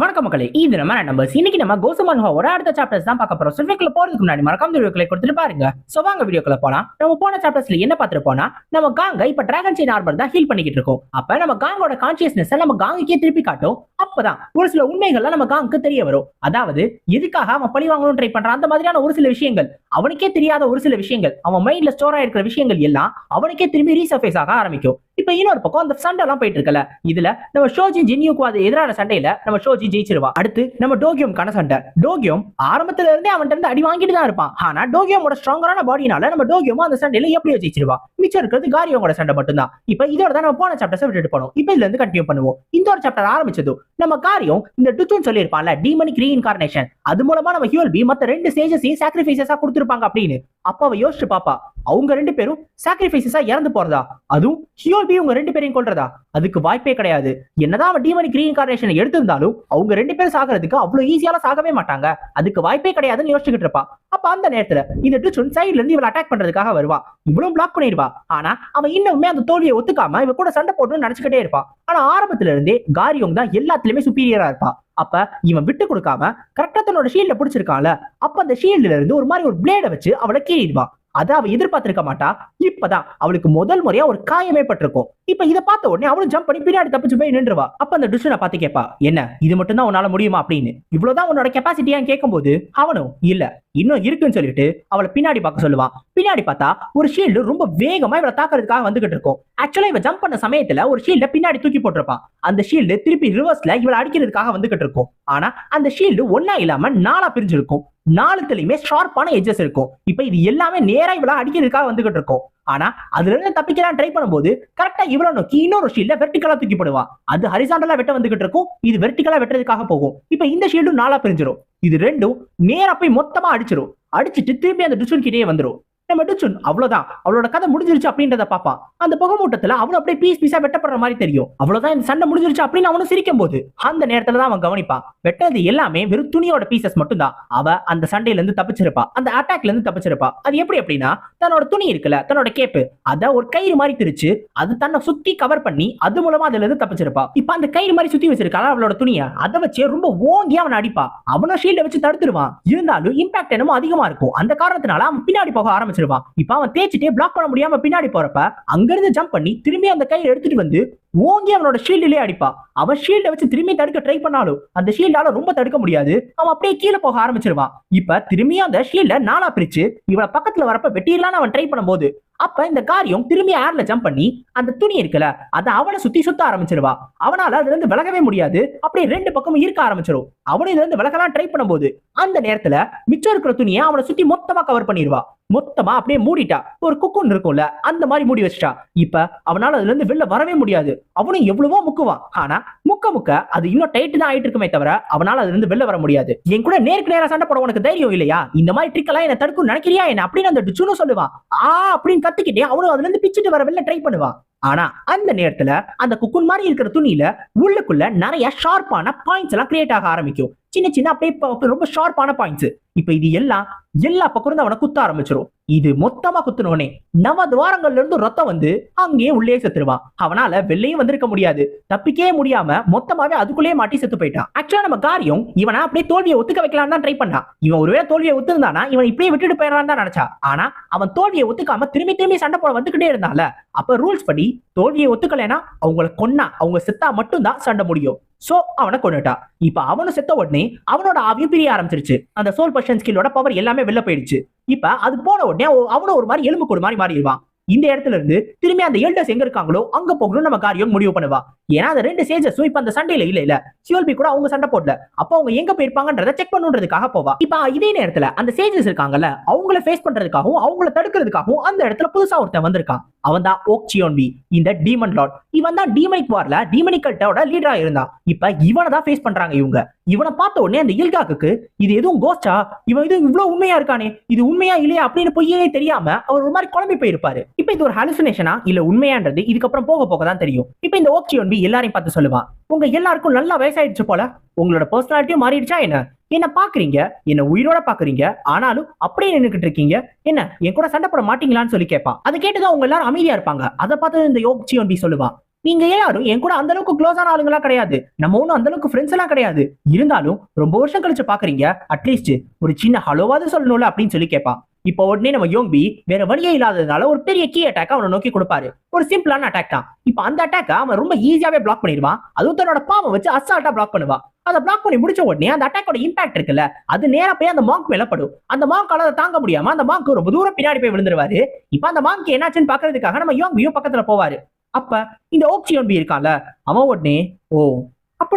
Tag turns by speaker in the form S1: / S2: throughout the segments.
S1: வணக்கம் மக்களே இது நம்ம நம்பர்ஸ் இன்னைக்கு நம்ம கோசுமன் அடுத்த சாப்டர்ஸ் தான் பார்க்க போறோம். சில்வேக்குள்ள போறதுக்கு முன்னாடி மறக்காம வீடியோக்களை கொடுத்துட்டு பாருங்க. சோ வாங்க வீடியோக்குள்ள போலாம். நம்ம போன சாப்டர்ஸ்ல என்ன பார்த்துட்டு போனா நம்ம காங்க இப்ப டிராகன் செயின் ஆர்பர் தான் ஹீல் பண்ணிக்கிட்டு இருக்கோம். அப்ப நம்ம காங்கோட கான்சியஸ்னஸ் நம்ம காங்குக்கே திருப்பி காட்டும் அப்பதான் ஒரு சில உண்மைகள்லாம் நம்ம காங்குக்கு தெரிய வரும். அதாவது எதுக்காக அவன் பழி வாங்கணும்னு ட்ரை பண்றான்? அந்த மாதிரியான ஒரு சில விஷயங்கள் அவனுக்கே தெரியாத ஒரு சில விஷயங்கள் அவன் மைண்ட்ல ஸ்டோர் ஆயிருக்கிற விஷயங்கள் எல்லாம் அவனுக்கே திரும்பி ரீசர்ஃபேஸ் ஆக ஆரம்பிக்கும். இப்ப இன்னொரு பக்கம் அந்த சண்டை எல்லாம் போயிட்டு இருக்கல இதுல நம்ம ஷோஜி ஜின்யூக்கு அது எதிரான சண்டையில நம்ம ஷோஜி ஜெயிச்சிருவா. அடுத்து நம்ம டோகியோம்கான சண்டை. டோகியோம் ஆரம்பத்துல இருந்தே அவன்கிட்ட இருந்து அடி வாங்கிட்டு தான் இருப்பான். ஆனா டோகியோமோட ஸ்ட்ராங்கரான பாடினால நம்ம டோகியோம் அந்த சண்டையில எப்படியோ ஜெயிச்சிருவா. மிச்சம் இருக்கிறது காரியோட சண்டை மட்டும்தான். இப்ப இதோட தான் நம்ம போன சாப்டர்ஸ் விட்டுட்டு போனோம். இப்ப இதுல இருந்து கண்டினியூ பண்ணுவோம். இந்த ஒரு சாப்டர் ஆரம்பிச்சது நம்ம காரியம் இந்த டுச்சுன்னு சொல்லியிருப்பான்ல டீமனிக் ரீஇன்கார்னேஷன் அது மூலமா நம்ம ஹியூல் பி மத்த ரெண்டு ஸ்டேஜஸையும் சாக்ரிஃபைசஸா கொடுத்துருப்பாங்க அப்படின்னு. அப்ப அவ யோசிச்சு பாப்பா அவங்க ரெண்டு பேரும் சாக்ரிஃபைசஸா இறந்து போறதா? அதுவும் ஹியோபி பி உங்க ரெண்டு பேரையும் கொள்றதா அதுக்கு வாய்ப்பே கிடையாது. என்னதான் அவன் டீமனிக் ரீஇன்கார்னேஷன் எடுத்திருந்தாலும் அவங்க ரெண்டு பேரும் சாகிறதுக்கு அவ்வளவு ஈஸியால சாகவே மாட்டாங்க. அதுக்கு வாய்ப்பே கிடையாதுன்னு யோசிச்சுக்கிட்டு இருப்பா. அப்ப அந்த நேரத்துல இந்த டிச்சுன் சைடுல இருந்து இவளை அட்டாக் பண்றதுக்காக வருவா. இவ்வளவு பிளாக் பண்ணிடுவா. ஆனா அவன் இன்னுமே அந்த தோல்வியை ஒத்துக்காம இவ கூட சண்டை போட்டுன்னு நினைச்சுக்கிட்டே இருப்பான் ஆனா ஆரம்பத்துல இருந்தே காரியோங் தான் எல்லாத்துலயுமே சுப்பீரியரா இருப்பா. அப்ப இவன் விட்டு கொடுக்காம கரெக்டா தன்னோட ஷீல்ட பிடிச்சிருக்கான்ல அப்ப அந்த ஷீல்டுல இருந்து ஒரு மாதிரி ஒரு பிளேட வச்சு அவளை கீறிடுவா. அதை அவ எதிர்பார்த்திருக்க மாட்டா. இப்பதான் அவளுக்கு முதல் முறையா ஒரு காயமே பட்டிருக்கும். இப்ப இதை பார்த்த உடனே அவளும் ஜம்ப் பண்ணி பின்னாடி தப்பிச்சு போய் நின்றுவா. அப்ப அந்த டுஷனை பார்த்து கேட்பா என்ன இது மட்டும் தான் உன்னால முடியுமா? அப்படின்னு. இவ்வளவுதான் உன்னோட கெப்பாசிட்டியான்னு கேட்கும்போது அவனும் இல்ல இன்னும் இருக்குன்னு சொல்லிட்டு அவளை பின்னாடி பார்க்க சொல்லுவான் பின்னாடி பார்த்தா ஒரு ஷீல்டு ரொம்ப வேகமா இவளை தாக்குறதுக்காக வந்துகிட்டு இருக்கும். ஆக்சுவலா இவ ஜம்ப் பண்ண சமயத்துல ஒரு ஷீல்ட பின்னாடி தூக்கி போட்டிருப்பான் அந்த ஷீல்டு திருப்பி ரிவர்ஸ்ல இவளை அடிக்கிறதுக்காக வந்துகிட்டு இருக்கும். ஆனா அந்த ஷீல்டு ஒன்னா இல்லாம நாளா பிரிஞ்சிருக்கும். நாலுத்துலயுமே ஷார்ப்பான எஜஸ் இருக்கும். இப்ப இது எல்லாமே நேரா இவ்வளவு அடிக்கிறதுக்காக வந்துகிட்டு இருக்கும். ஆனா அதுல இருந்து தப்பிக்கலாம் ட்ரை பண்ணும்போது கரெக்டா இவ்வளவு நோக்கி இன்னொரு ஷீல்ட வெர்டிகலா தூக்கி போடுவா அது ஹரிசாண்டலா வெட்ட வந்துகிட்டு இருக்கும். இது வெர்டிகலா வெட்டுறதுக்காக போகும். இப்ப இந்த ஷீல்டும் நாலா பிரிஞ்சிடும் இது ரெண்டும் நேரா போய் மொத்தமா அடிச்சிடும் அடிச்சிட்டு திருப்பி அந்த டிஸ்டன் கிட்டே வந்துடும் நம்ம டுச்சுன் அவ்வளவுதான். அவளோட கதை முடிஞ்சிருச்சு அப்படின்றத பாப்பா. அந்த புகமூட்டத்துல அவனும் அப்படியே பீஸ் பீஸா வெட்டப்படுற மாதிரி தெரியும். அவ்வளவுதான் இந்த சண்டை முடிஞ்சிருச்சு அப்படின்னு அவனும் சிரிக்கும் போது அந்த நேரத்துல தான் அவன் கவனிப்பான் வெட்டது எல்லாமே வெறும் துணியோட பீசஸ் மட்டும்தான். அவ அந்த சண்டையில இருந்து தப்பிச்சிருப்பா. அந்த அட்டாக்ல இருந்து தப்பிச்சிருப்பா. அது எப்படி அப்படின்னா தன்னோட துணி இருக்குல்ல தன்னோட கேப்பு அத ஒரு கயிறு மாதிரி திரிச்சு அது தன்னை சுத்தி கவர் பண்ணி அது மூலமா அதுல இருந்து தப்பிச்சிருப்பா. இப்ப அந்த கயிறு மாதிரி சுத்தி வச்சிருக்காளா அவளோட துணிய அதை வச்சு ரொம்ப ஓங்கி அவன் அடிப்பா. அவனும் ஷீல்ட வச்சு தடுத்துருவான் இருந்தாலும் இம்பாக்ட் என்னமோ அதிகமா இருக்கும். அந்த காரணத்தினால அவன் பின்னாடி போக ஆரம்பிச்சிருவான் இப்ப அவன் தேய்ச்சிட்டே பிளாக் பண்ண முடியாம பின்னாடி போறப்ப அங்கிருந்து ஜம்ப் பண்ணி திரும்பி அந்த கையை எடுத்துட்டு வந்து ஓங்கி அவனோட ஷீல்டிலே அடிப்பா. அவன் ஷீல்டை வச்சு திரும்பி தடுக்க ட்ரை பண்ணாலும் அந்த ஷீல்டால ரொம்ப தடுக்க முடியாது. அவன் அப்படியே கீழே போக ஆரம்பிச்சிருவான் இப்ப திரும்பி அந்த ஷீல்ட நாலா பிரிச்சு இவள பக்கத்துல வரப்ப வெட்டிடலான்னு அவன் ட்ரை பண்ணும்போது அப்ப இந்த காரியம் திரும்பி ஏர்ல ஜம்ப் பண்ணி அந்த துணி இருக்குல்ல அதை அவனை சுத்தி சுத்த ஆரம்பிச்சிருவா. அவனால அதுல இருந்து விலகவே முடியாது. அப்படியே ரெண்டு பக்கமும் இருக்க ஆரம்பிச்சிடும் அவனும் இதுல இருந்து விலகலாம் ட்ரை பண்ணும்போது அந்த நேரத்துல மிச்சம் இருக்கிற துணியை அவனை சுத்தி மொத்தமா கவர் பண்ணிடுவா மொத்தமா அப்படியே மூடிட்டா. ஒரு குக்குன் இருக்கும்ல அந்த மாதிரி மூடி வச்சிட்டா. இப்ப அவனால அதுல இருந்து வெளில வரவே முடியாது. அவனும் எவ்வளவோ முக்குவான். ஆனா முக்க முக்க அது இன்னும் டைட் தான் ஆயிட்டு இருக்குமே தவிர அவனால அதுல இருந்து வெளில வர முடியாது. என் கூட நேருக்கு நேரா சண்டை போட உனக்கு தைரியம் இல்லையா? இந்த மாதிரி ட்ரிக் எல்லாம் என்ன தடுக்கும் நினைக்கிறியா என்ன? அப்படின்னு அந்த டிச்சுன்னு சொல்லுவான். ஆ அப்படின்னு கத்துக்கிட்டே அவனும் அதுல இருந்து பிச்சுட்டு வர வெளில ட்ரை பண்ணுவான். ஆனா அந்த நேரத்துல அந்த குக்குன் மாதிரி இருக்கிற துணியில உள்ளுக்குள்ள நிறைய ஷார்ப்பான பாயிண்ட்ஸ் எல்லாம் கிரியேட் ஆக ஆரம்பிக்கும். சின்ன சின்ன அப்படியே ரொம்ப ஷார்ப்பான பாயிண்ட்ஸ் இப்ப இது எல்லாம் எல்லா பக்கம் இருந்து அவனை குத்த ஆரம்பிச்சிரும். இது மொத்தமா குத்துனோனே நவ துவாரங்கள்ல இருந்து ரத்தம் வந்து அங்கேயே உள்ளே செத்துருவான். அவனால வெளியும் வந்திருக்க முடியாது. தப்பிக்கவே முடியாம மொத்தமாவே அதுக்குள்ளேயே மாட்டி செத்து போயிட்டான். ஆக்சுவலா நம்ம காரியம் இவனை அப்படியே தோல்வியை ஒத்துக்க வைக்கலாம் தான் ட்ரை பண்ணான். இவன் ஒருவேளை தோல்வியை ஒத்துருந்தானா இவன் இப்படியே விட்டுட்டு போயிடலாம் தான் நினைச்சா ஆனா அவன் தோல்வியை ஒத்துக்காம திரும்பி திரும்பி சண்டை போட வந்துகிட்டே இருந்தால அப்ப ரூல்ஸ் படி தோல்வியை ஒத்துக்கலைன்னா அவங்கள கொன்னா அவங்க செத்தா மட்டும்தான் சண்டை முடியும். சோ அவனை கொண்டுட்டான் இப்ப அவனும் செத்த உடனே அவனோட ஆவியும் பிரிய ஆரம்பிச்சிருச்சு. அந்த சோல் பர்ஷன் ஸ்கில்லோட பவர் எல்லாமே வெளில போயிடுச்சு. இப்ப அது போன உடனே அவனும் ஒரு மாதிரி எலும்பு கூடு மாதிரி மாறிடுவான். இந்த இடத்துல இருந்து திரும்பி அந்த எல்டர்ஸ் எங்க இருக்காங்களோ அங்க போகணும் நம்ம காரியம் முடிவு பண்ணுவா. ஏன்னா அந்த ரெண்டு சேஜஸும் இப்ப அந்த சண்டையில இல்ல இல்ல. சியோல்பி கூட அவங்க சண்டை போடல. அப்ப அவங்க எங்க போயிருப்பாங்கன்றத செக் பண்ணுன்றதுக்காக போவா. இப்ப இதே நேரத்துல அந்த சேஜஸ் இருக்காங்கல்ல அவங்கள ஃபேஸ் பண்றதுக்காகவும் அவங்கள தடுக்கிறதுக்காகவும் அந்த இடத்துல புதுசா ஒருத்தன் வந்திருக்கான். அவன் தான் ஓக் சியோன்பி இந்த டீமன் லார்ட் இவன் தான் டீமனிக் வார்ல டீமனிக்கல்ட்டோட லீடரா இருந்தான். இப்ப இவனை தான் ஃபேஸ் பண்றாங்க இவங்க. இவனை பார்த்த உடனே அந்த இல்காக்கு இது எதுவும் கோஸ்டா இவன் இது இவ்வளவு உண்மையா இருக்கானே? இது உண்மையா இல்லையா? அப்படின்னு பொய்யே தெரியாம அவர் ஒரு மாதிரி குழம்பி போயிருப்பாரு. இப்ப இது ஒரு ஹாலுசினேஷனா இல்ல உண்மையான்றது இதுக்கப்புறம் போக போக தான் தெரியும். இப்ப இந்த ஓக் சியோன்பி எல்லாரையும் பார்த்து சொல்லுவான் உங்க எல்லாருக்கும் நல்லா வயசாயிடுச்சு போல. உங்களோட பர்சனாலிட்டியும் மாறிடுச்சா என்ன? என்ன பாக்குறீங்க? என்ன உயிரோட பாக்குறீங்க? ஆனாலும் அப்படியே நின்னுக்கிட்டு இருக்கீங்க. என்ன என் கூட சண்டை போட மாட்டீங்களான்னு சொல்லி கேட்பான் அதை கேட்டுதான் உங்க எல்லாரும் அமைதியா இருப்பாங்க. அதை பார்த்து இந்த யோகிச்சி சியோன்பி சொல்லுவான் நீங்க யாரும் என் கூட அந்த அளவுக்கு க்ளோஸான ஆளுங்களா கிடையாது. நம்ம ஒன்றும் அந்த அளவுக்கு ஃப்ரெண்ட்ஸ் எல்லாம் கிடையாது. இருந்தாலும் ரொம்ப வருஷம் கழிச்சு பாக்குறீங்க. அட்லீஸ்ட் ஒரு சின்ன ஹலோவாவது சொல்லணும்ல அப்படின்னு சொல்லி கேட்பான் இப்போ உடனே நம்ம யோங்பி வேற வழியே இல்லாததுனால ஒரு பெரிய கீ அட்டாக் அவனை நோக்கி கொடுப்பாரு. ஒரு சிம்பிளான அட்டாக் தான். இப்போ அந்த அட்டாக்க அவன் ரொம்ப ஈஸியாவே பிளாக் பண்ணிடுவான். அதுவும் தன்னோட பாவை வச்சு அசால்ட்டா பிளாக் பண்ணுவான். அதை பிளாக் பண்ணி முடிச்ச உடனே அந்த அட்டாக்கோட இம்பாக்ட் இருக்குல்ல அது நேரா போய் அந்த மாங்க் மேல படும். அந்த மாங்கால அதை தாங்க முடியாம அந்த மாங்க் ரொம்ப தூரம் பின்னாடி போய் விழுந்துருவாரு. இப்போ அந்த மாங்க் என்னாச்சுன்னு பாக்குறதுக்காக நம்ம யோங்பியும் பக்கத்துல போவாரு. அப்ப இந்த ஓக்சி யோன்பி இருக்கான்ல அவன் உடனே ஓ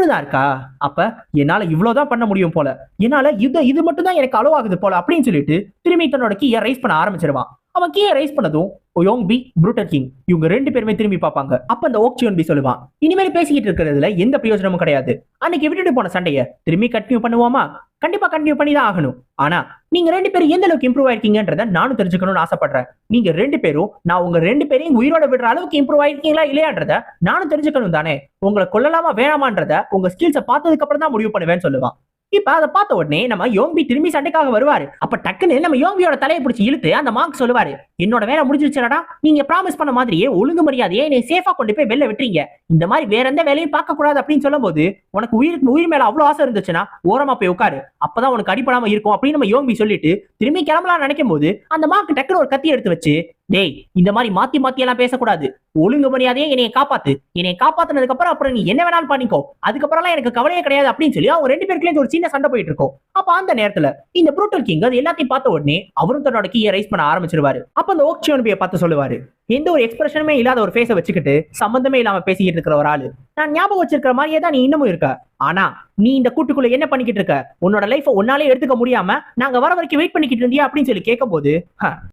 S1: தான் இருக்கா? அப்ப என்னால இவ்வளவுதான் பண்ண முடியும் போல. என்னால இது இது மட்டும் தான் எனக்கு அளவாகுது போல அப்படின்னு சொல்லிட்டு திரும்பி தன்னோட கீயை ரைஸ் பண்ண ஆரம்பிச்சிருவான். அவன் கீழே ரைஸ் பண்ணதும் யோங் பி புரூட்டர் கிங் இவங்க ரெண்டு பேருமே திரும்பி பார்ப்பாங்க. அப்ப அந்த ஓக்சியோன் பி சொல்லுவான் இனிமேல் பேசிக்கிட்டு இருக்கிறதுல எந்த பிரயோஜனமும் கிடையாது. அன்னைக்கு விட்டுட்டு போன சண்டைய திரும்பி கண்டினியூ பண்ணுவோமா? கண்டிப்பா கண்டினியூ பண்ணி தான் ஆகணும். ஆனா நீங்க ரெண்டு பேரும் எந்த அளவுக்கு இம்ப்ரூவ் ஆயிருக்கீங்கன்றத நானும் தெரிஞ்சுக்கணும்னு ஆசைப்படுறேன். நீங்க ரெண்டு பேரும் நான் உங்க ரெண்டு பேரையும் உயிரோட விடுற அளவுக்கு இம்ப்ரூவ் ஆயிருக்கீங்களா இல்லையான்றத நானும் தெரிஞ்சுக்கணும் தானே. உங்களை கொல்லலாமா வேணாமான்றத உங்க ஸ்கில்ஸை பார்த்ததுக்கு அப்புறம் தான் முடிவு பண்ணுவேன்னு சொல்லுவான். இப்ப அதை பார்த்த உடனே நம்ம யோம்பி திரும்பி சண்டைக்காக வருவாரு. அப்ப டக்குன்னு நம்ம யோம்பியோட தலையை பிடிச்சி இழுத்து அந்த மார்க் சொல்லுவாரு. என்னோட வேலை முடிஞ்சிருச்சுடா நீங்க ப்ராமிஸ் பண்ண மாதிரியே ஒழுங்கு மரியாதையே என்னை சேஃபா கொண்டு போய் வெளில விட்டுறீங்க. இந்த மாதிரி வேற எந்த வேலையும் பார்க்க கூடாது அப்படின்னு சொல்லும்போது உனக்கு உயிருக்கு உயிர் மேல அவ்வளவு ஆசை இருந்துச்சுன்னா ஓரமா போய் உட்காரு. அப்பதான் உனக்கு அடிப்படாம இருக்கும் அப்படின்னு நம்ம யோம்பி சொல்லிட்டு திரும்பி கிளம்பலாம் நினைக்கும் போது அந்த மாக்கு டக்குனு ஒரு கத்தி எடுத்து வச்சு டேய் இந்த மாதிரி மாத்தி மாத்தி எல்லாம் பேசக்கூடாது. ஒழுங்கு மரியாதையே என்னைய காப்பாத்து. என்னைய காப்பாத்தினதுக்கு அப்புறம் அப்புறம் நீ என்ன வேணாலும் பண்ணிக்கோ. அதுக்கப்புறம்லாம் எனக்கு கவலையே கிடையாது அப்படின்னு சொல்லி அவங்க ரெண்டு பேருக்குள்ளேயும் ஒரு சின்ன சண்டை போயிட்டு இருக்கும். அப்ப அந்த நேரத்துல இந்த ப்ரூட்டல் கிங் அது எல்லாத்தையும் பார்த்த உடனே அவரும் தன்னோட கீயை ரைஸ் பண்ண ஆரம்பிச்சிருவாரு. அப்ப அந்த ஓக்சியோன் பார்த்து சொல்லுவாரு. எந்த ஒரு எக்ஸ்பிரஷனுமே இல்லாத ஒரு ஃபேஸை வச்சுக்கிட்டு சம்பந்தமே இல்லாம பேசிக்கிட்டு இருக்கிற ஒரு ஆளு. நான் ஞாபகம் வச்சிருக்கிற மாதிரியே தான் நீ இன்னமும் இருக்க. ஆனா நீ இந்த கூட்டுக்குள்ள என்ன பண்ணிக்கிட்டு இருக்க? உன்னோட லைஃப் உன்னாலே எடுத்துக்க முடியாம நாங்க வர வரைக்கும் வெயிட் பண்ணிக்கிட்டு இருந்தியா? அப்படின்னு சொல்லி கேட்கும் போது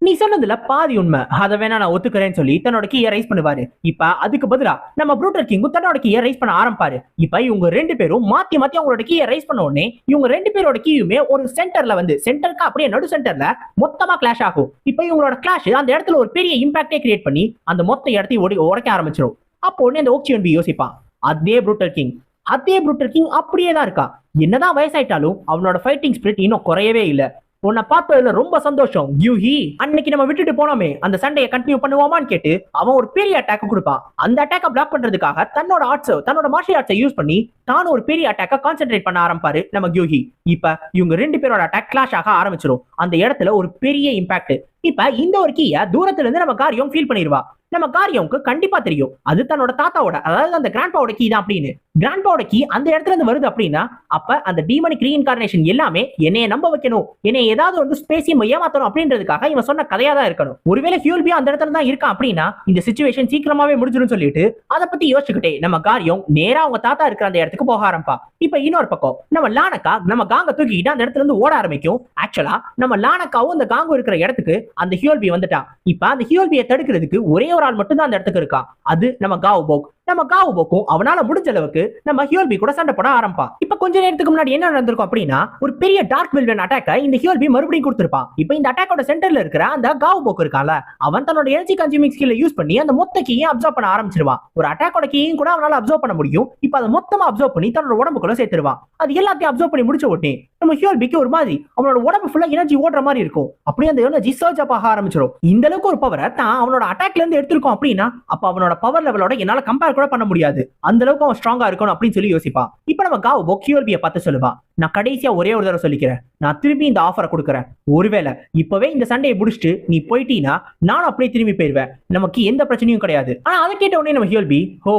S1: நீ சொன்னதுல பாதி உண்மை. அதை வேணா நான் ஒத்துக்கிறேன்னு சொல்லி தன்னோட கீயை ரைஸ் பண்ணுவாரு. இப்ப அதுக்கு பதிலா நம்ம ப்ரூட்டர் கிங்கும் தன்னோட கீயை ரைஸ் பண்ண ஆரம்பிப்பாரு. இப்ப இவங்க ரெண்டு பேரும் மாத்தி மாத்தி அவங்களோட கீயை ரைஸ் பண்ண உடனே இவங்க ரெண்டு பேரோட கீயுமே ஒரு சென்டர்ல வந்து சென்டருக்கு அப்படியே நடு சென்டர்ல மொத்தமா கிளாஷ் ஆகும். இப்ப இவங்களோட கிளாஷ் அந்த இடத்துல ஒரு பெரிய இம்பாக்டே கிரியேட் பண்ணி அந்த மொத்த இடத்தையும் உடைக்க ஆரம்பிச்சிடும் அப்போ உடனே அந்த ஓக்சியன் பி யோசிப்பான். அதே ப்ரூட்டல் கிங் அதே ப்ரூட்டல் கிங் அப்படியே தான் இருக்கா? என்னதான் வயசாயிட்டாலும் அவனோட ஃபைட்டிங் ஸ்பிரிட் இன்னும் குறையவே இல்ல. உன்னை பார்த்ததுல ரொம்ப சந்தோஷம். யூஹி அன்னைக்கு நம்ம விட்டுட்டு போனோமே அந்த சண்டையை கண்டினியூ பண்ணுவோமான்னு கேட்டு அவன் ஒரு பெரிய அட்டாக் கொடுப்பான். அந்த அட்டாக்கை பிளாக் பண்றதுக்காக தன்னோட ஆர்ட்ஸ் தன்னோட மார்ஷியல் ஆர்ட்ஸை யூஸ் பண்ணி தானும் ஒரு பெரிய அட்டாக்கை கான்சென்ட்ரேட் பண்ண ஆரம்பிப்பாரு நம்ம கியூஹி இப்ப இவங்க ரெண்டு பேரோட அட்டாக் கிளாஷ் ஆக ஆரம்பிச்சிடும் அந்த இடத்துல ஒரு பெரிய இம்பாக்ட் இப்ப இந்த ஒரு கீய தூரத்துல இருந்து நம்ம காரியம் ஃபீல் பண்ணிடுவா. நம்ம காரியம்க்கு கண்டிப்பா தெரியும். அது தன்னோட தாத்தாவோட அதாவது அந்த கிராண்ட்பாவோட கீ தான் அப்படின்னு. கிராண்ட்பாவோட கீ அந்த இடத்துல இருந்து வருது அப்படின்னா அப்ப அந்த டீமனிக் ரீஇன்கார்னேஷன் எல்லாமே என்னைய நம்ப வைக்கணும். என்னை ஏதாவது வந்து ஸ்பேசியம் ஏமாத்தணும் அப்படின்றதுக்காக இவன் சொன்ன கதையா தான் இருக்கணும். ஒருவேளை ஃபியூல்பியா அந்த இடத்துல தான் இருக்கான் அப்படின்னா இந்த சுச்சுவேஷன் சீக்கிரமாவே முடிஞ்சிடும் சொல்லிட்டு அதை பத்தி யோசிச்சுக்கிட்டே நம்ம காரியம் நேரா அவங்க தாத்தா இருக்கிற அந்த இடத்துக்கு போக ஆரம்பா இப்ப இன்னொரு பக்கம் நம்ம லானக்கா நம்ம காங்க தூக்கிக்கிட்டு அந்த இடத்துல இருந்து ஓட ஆரம்பிக்கும். ஆக்சுவலா நம்ம லானக்காவும் அந்த காங்கு இருக்கிற இடத்துக்கு அந்த ஹியோல்பி வந்துட்டான். இப்ப அந்த ஹியோல்பியை தடுக்கிறதுக்கு ஒரே ஒரு ஆள் மட்டும் தான் அந்த இடத்துக்கு இருக்கான். அது நம்ம காவ் போக். நம்ம காவு போக்கும் அவனால முடிஞ்ச அளவுக்கு நம்ம ஹியோல்பி கூட சண்டை போட ஆரம்பிப்பான். இப்ப கொஞ்ச நேரத்துக்கு முன்னாடி என்ன நடந்திருக்கும் அப்படின்னா ஒரு பெரிய டார்க் வில்வன் அட்டாக்க இந்த ஹியோல்பி மறுபடியும் கொடுத்திருப்பான். இப்ப இந்த அட்டாக்கோட சென்டர்ல இருக்கிற அந்த காவு போக்கு இருக்கான்ல அவன் தன்னோட எனர்ஜி கன்சியூமிங் ஸ்கில்ல யூஸ் பண்ணி அந்த மொத்த கீயும் அப்சர்வ் பண்ண ஆரம்பிச்சிருவான். ஒரு அட்டாக்கோட கீயும் கூட அவனால அப்சர்வ் பண்ண முடியும். இப்ப அதை மொத்தமா அப்சர்வ் பண்ணி தன்னோட உடம்புக்குள்ள சேர்த்துருவான். அது எல்லாத்தையும் அப்சர்வ் பண்ணி முடிச்ச உடனே நம்ம ஹியோல்பிக்கு ஒரு மாதிரி அவனோட உடம்பு ஃபுல்லா எனர்ஜி ஓடுற மாதிரி இருக்கும். அப்படியே அந்த எனர்ஜி சர்ஜ் அப் ஆக ஆரம்பிச்சிடும் இந்த அளவுக்கு ஒரு பவரை தான் அவனோட அட்டாக்ல இருந்து எடுத்திருக்கோம் அப்படின்னா அப்ப அவனோட பவர் லெவலோட என்னால கம்பேர் கூட பண்ண முடியாது. அந்த அளவுக்கு அவன் ஸ்ட்ராங்கா இருக்கணும் அப்படின்னு சொல்லி யோசிப்பான் இப்ப நம்ம காவ் பொக்கியோல்பியை பார்த்து சொல்லுவா. நான் கடைசியா ஒரே ஒரு தடவை சொல்லிக்கிறேன். நான் திரும்பி இந்த ஆஃபரை கொடுக்குறேன். ஒருவேளை இப்பவே இந்த சண்டையை முடிச்சுட்டு நீ போயிட்டீன்னா நானும் அப்படியே திரும்பி போயிருவேன் நமக்கு எந்த பிரச்சனையும் கிடையாது. ஆனா அதை கேட்ட உடனே நம்ம ஹியோல்பி ஹோ